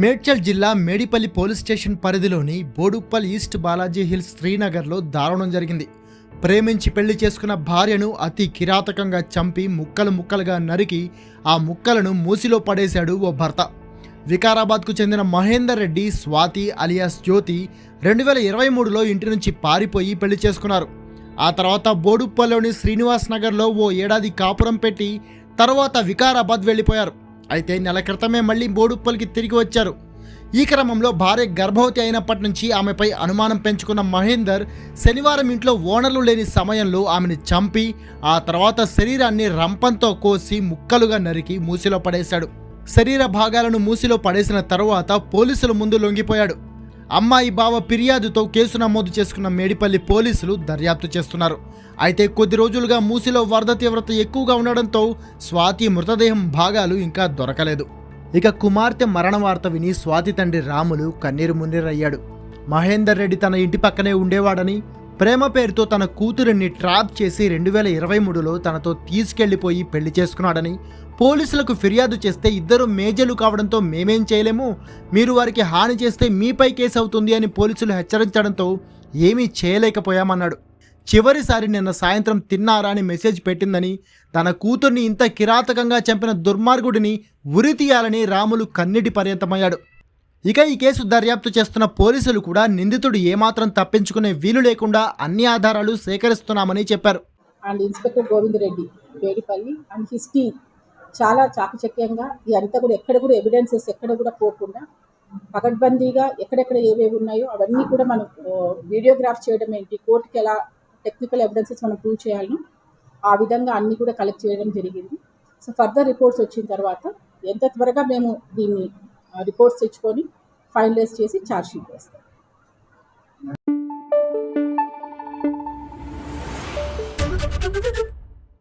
మేడ్చల్ జిల్లా Medipalli police station పరిధిలోని Boduppal east Balaji hills శ్రీనగర్లో దారుణం జరిగింది. ప్రేమించి పెళ్ళి చేసుకున్న భార్యను అతి కిరాతకంగా చంపి ముక్కలు ముక్కలుగా నరికి ఆ ముక్కలను మూసిలో పడేశాడు ఓ భర్త. వికారాబాద్కు చెందిన మహేందర్ రెడ్డి స్వాతి అలియాస్ జ్యోతి రెండు వేల ఇరవై మూడులో ఇంటి నుంచి పారిపోయి పెళ్ళి చేసుకున్నారు. ఆ తర్వాత బోడుప్పల్లోని శ్రీనివాస్ నగర్లో ఓ ఏడాది కాపురం పెట్టి తర్వాత వికారాబాద్ వెళ్ళిపోయారు. అయితే నెల క్రితమే మళ్ళీ బోడుప్పల్కి తిరిగి వచ్చారు. ఈ క్రమంలో భార్య గర్భవతి అయినప్పటి నుంచి ఆమెపై అనుమానం పెంచుకున్న మహేందర్ శనివారం ఇంట్లో ఓనర్లు లేని సమయంలో ఆమెను చంపి ఆ తర్వాత శరీరాన్ని రంపంతో కోసి ముక్కలుగా నరికి మూసిలో పడేశాడు. శరీర భాగాలను మూసిలో పడేసిన తరువాత పోలీసుల ముందు లొంగిపోయాడు. అమ్మాయి బావ ఫిర్యాదుతో కేసు నమోదు చేసుకున్న మేడిపల్లి పోలీసులు దర్యాప్తు చేస్తున్నారు. అయితే కొద్ది రోజులుగా మూసిలో వరద తీవ్రత ఎక్కువగా ఉండడంతో స్వాతి మృతదేహం భాగాలు ఇంకా దొరకలేదు. ఇక కుమార్తె మరణ వార్త విని స్వాతి తండ్రి రాములు కన్నీరు మున్నీరయ్యాడు. మహేందర్ రెడ్డి తన ఇంటి పక్కనే ఉండేవాడని ప్రేమ పేరుతో తన కూతురిని ట్రాప్ చేసి రెండు వేల ఇరవై మూడులో తనతో తీసుకెళ్ళిపోయి పెళ్ళి చేసుకున్నాడని పోలీసులకు ఫిర్యాదు చేస్తే ఇద్దరు మేజలు కావడంతో మేమేం చేయలేము. మీరు వారికి హాని చేస్తే మీపై కేసు అవుతుంది అని పోలీసులు హెచ్చరించడంతో ఏమీ చేయలేకపోయామన్నాడు. చివరిసారి నిన్న సాయంత్రం తిన్నారా అని మెసేజ్ పెట్టిందని తన కూతుర్ని ఇంత కిరాతకంగా చంపిన దుర్మార్గుడిని ఉరి తీయాలని రాములు కన్నిటి పర్యంతమయ్యాడు. ఇక ఈ కేసు దర్యాప్తు చేస్తున్న పోలీసులు కూడా నిందితుడు ఏమాత్రం తప్పించుకునే వీలు లేకుండా అన్ని ఆధారాలు సేకరిస్తున్నామని చెప్పారు. And inspector Govind Reddy Vedipalli and his team చాలా చాకచక్యంగా ఇదంతా కూడా ఎక్కడ కూడా ఎవిడెన్సెస్ ఎక్కడ కూడా పోకుండా పకడ్బందీగా ఎక్కడెక్కడ ఏవేవి ఉన్నాయో అవన్నీ కూడా మనం వీడియోగ్రాఫ్ చేయడం ఏంటి కోర్టుకి ఎలా టెక్నికల్ ఎవిడెన్సెస్ మనం ప్రూవ్ చేయాలనో ఆ విధంగా అన్ని కూడా కలెక్ట్ చేయడం జరిగింది. సో ఫర్దర్ రిపోర్ట్స్ వచ్చిన తర్వాత ఎంత త్వరగా మేము దీన్ని రిపోర్ట్స్ తెచ్చుకొని ఫైనలైజ్ చేసి ఛార్జ్షీట్ వేస్తారు